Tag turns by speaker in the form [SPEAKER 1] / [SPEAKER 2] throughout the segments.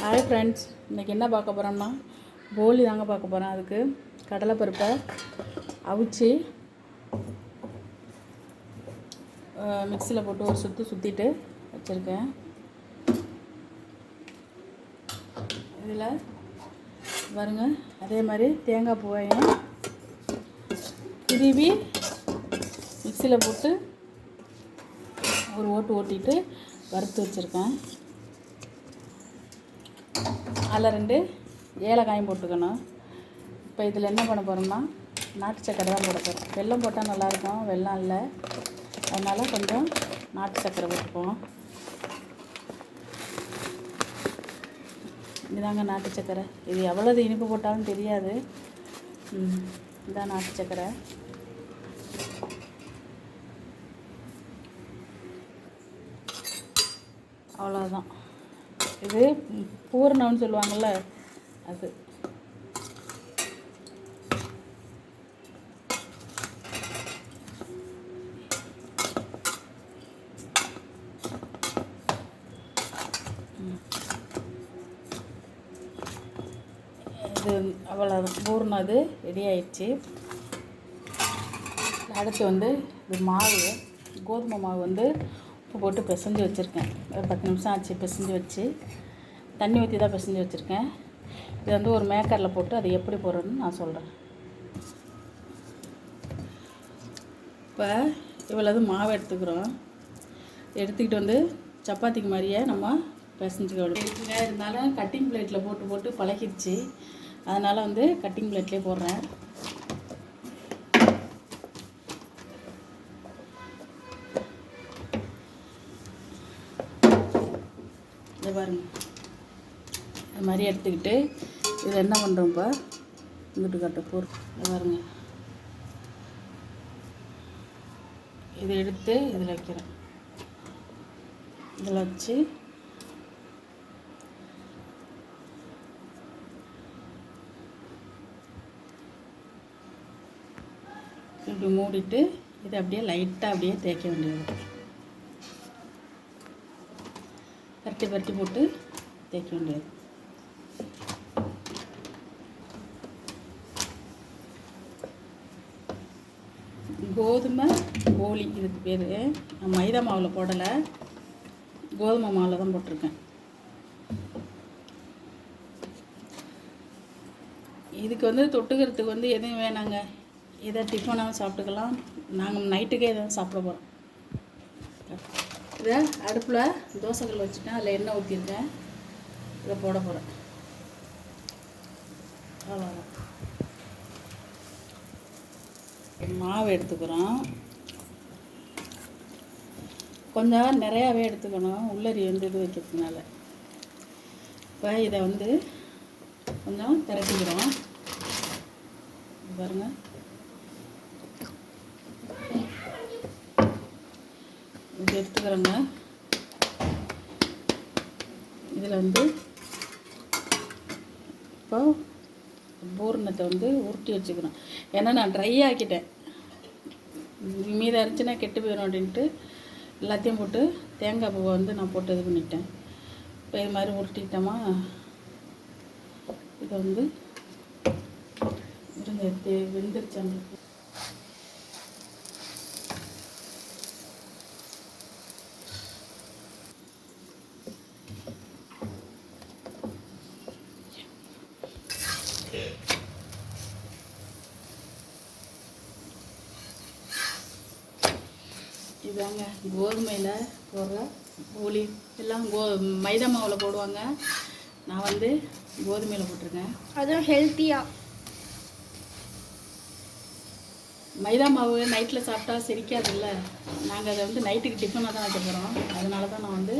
[SPEAKER 1] Hi friends இன்றைக்கி என்ன பார்க்க போகிறோம்னா போலி தாங்க பார்க்க போகிறோம் அதுக்கு. கடலைப்பருப்பை அவிச்சு மிக்சியில் போட்டு ஒரு சுற்று சுற்றிட்டு வச்சுருக்கேன். இதில் பாருங்க அதே மாதிரி தேங்காய் பூவையும் திருவி மிக்சியில் போட்டு ஒரு ஓட்டு ஓட்டிட்டு வறுத்து வச்சுருக்கேன். அதில் ரெண்டு ஏலக்காயும் போட்டுக்கணும். இப்போ இதில் என்ன பண்ண போகிறோம்னா நாட்டு சக்கரை தான் போட போகிறோம் வெள்ளம் போட்டால் நல்லாயிருக்கும் வெள்ளம் இல்லை. அதனால் கொஞ்சம் நாட்டு சக்கரை போட்டுப்போம் இதுதாங்க நாட்டு சக்கரை. இது எவ்வளவு இனிப்பு போட்டாலும் தெரியாது. இதான் நாட்டு சக்கரை. அவ்வளோதான் இது பூரணம்னு சொல்லுவாங்கள்ல அது. இது அவ்வளோ பூர்ணம் அது ரெடி ஆயிடுச்சு. அடுத்து வந்து இது மாவு. கோதுமை மாவு வந்து உப்பு போட்டு பிசைஞ்சு வச்சுருக்கேன். ஒரு பத்து நிமிஷம் ஆச்சு பிசைஞ்சு வச்சு. தண்ணி ஊற்றி தான் பிசைஞ்சு வச்சுருக்கேன். இது வந்து ஒரு மேக்கரில் போட்டு அது எப்படி போடுறதுன்னு நான் சொல்கிறேன் இப்போ இவ்வளவு மாவு எடுத்துக்கிறோம். எடுத்துக்கிட்டு வந்து சப்பாத்திக்கு மாதிரியே நம்ம பிசைஞ்சுக்க வேண்டிய இருந்தாலும் கட்டிங் பிளேட்டில் போட்டு போட்டு பழகிடுச்சு. அதனால் வந்து கட்டிங் பிளேட்லேயே போடுறேன். இதை பாருங்க. அது மாதிரி எடுத்துக்கிட்டு இதில் என்ன பண்ணுறோம் இப்போ? இங்கிட்டு கட்ட போர் பாருங்க. இதை எடுத்து இதில் வைக்கிறேன். இதில் வச்சு இப்படி மூடிட்டு இதை அப்படியே லைட்டாக அப்படியே தேய்க்க வேண்டியது. பரட்டி பரட்டி போட்டு தேய்க்க வேண்டியது. கோதுமை போலி இதுக்கு பேர். நான் மைதா மாவில் போடலை. கோதுமை மாவில் தான் போட்டிருக்கேன். இதுக்கு வந்து தொட்டுக்கிறதுக்கு வந்து எதுவும் வேணாங்க. இதை டிஃபனாகவும் சாப்பிட்டுக்கலாம். நாங்கள் நைட்டுக்கே எதாவது சாப்பிட போகிறோம் இதை அடுப்பில் தோசைகள் வச்சுட்டேன் அதில் எண்ணெய் ஊற்றிருக்கேன் இதை போட போகிறேன் அவ்வளோதான் மாவு எடுத்துக்கிறோம். கொஞ்சம் நிறையாவே எடுத்துக்கணும். உள்ளரி வந்து இது வைக்கிறதுனால. இப்போ இதை வந்து கொஞ்சம் திரட்டிக்கிறோம். பாருங்கள் இது எடுத்துக்கிறோங்க. இதில் வந்து இப்போ பூரணத்தை வந்து உருட்டி வச்சுக்கணும். ஏன்னா நான் ட்ரை ஆக்கிட்டேன். மீதம் இருந்துச்சுன்னா கெட்டு போயிடும் அப்படின்ட்டு எல்லாத்தையும் போட்டு தேங்காய் பூவை வந்து நான் போட்டு இது பண்ணிட்டேன். இப்போ இது மாதிரி உருட்டிட்டோமா? இதை வந்து இருங்க வெந்துருச்சு அவங்களுக்கு இதாங்க கோதுமையில் போடுற போலி எல்லாம் கோ மைதா மாவில் போடுவாங்க. நான் வந்து கோதுமையில் போட்டிருக்கேன்.
[SPEAKER 2] அதுவும் ஹெல்த்தியாக
[SPEAKER 1] மைதா மாவு நைட்டில் சாப்பிட்டா செரிக்காதுல்ல. நாங்கள் அதை வந்து நைட்டுக்கு டிஃபனாக தான் வைக்க போகிறோம் அதனால தான் நான் வந்து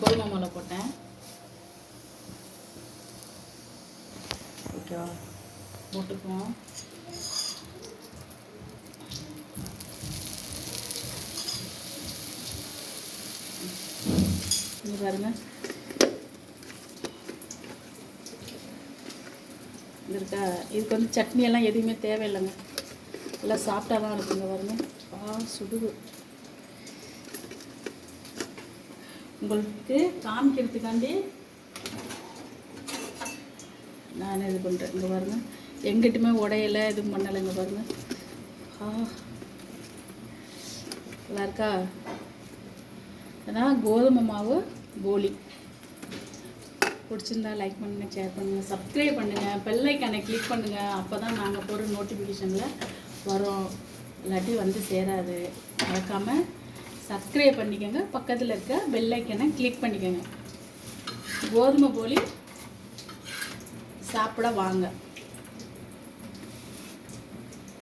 [SPEAKER 1] கோதுமை மாவில் போட்டேன். ஓகேவா போட்டுக்குவோம். இங்க பாருங்க. இது இருக்கா? இதுக்கு வந்து சட்னி எல்லாம் எதுவுமே தேவையில்லைங்க. எல்லாம் சாப்பிட்டா தான் இருக்குங்க பாருங்க. ஆ சுடுது. உங்களுக்கு காமிக்கிறதுக்காண்டி நான் இது பண்ணுறேன் இங்கே பாருங்க. எங்கிட்டுமே உடையலை எதுவும் பண்ணலை இங்கே பாருங்க. ஆ. நல்லா இருக்கா? அதான் கோதுமை மாவு போலி. பிடிச்சிருந்தா லைக் பண்ணுங்கள் ஷேர் பண்ணுங்கள் சப்ஸ்கிரைப் பண்ணுங்கள் பெல்லைக்கானை கிளிக் பண்ணுங்கள் அப்போ தான் நாங்கள் போகிற நோட்டிஃபிகேஷனில் வரும். இல்லாட்டி வந்து சேராது. மறக்காமல் சப்ஸ்கிரைப் பண்ணிக்கோங்க. பக்கத்தில் இருக்க பெல்லைக்கனை கிளிக் பண்ணிக்கோங்க. கோதுமை போலி சாப்பிட வாங்க.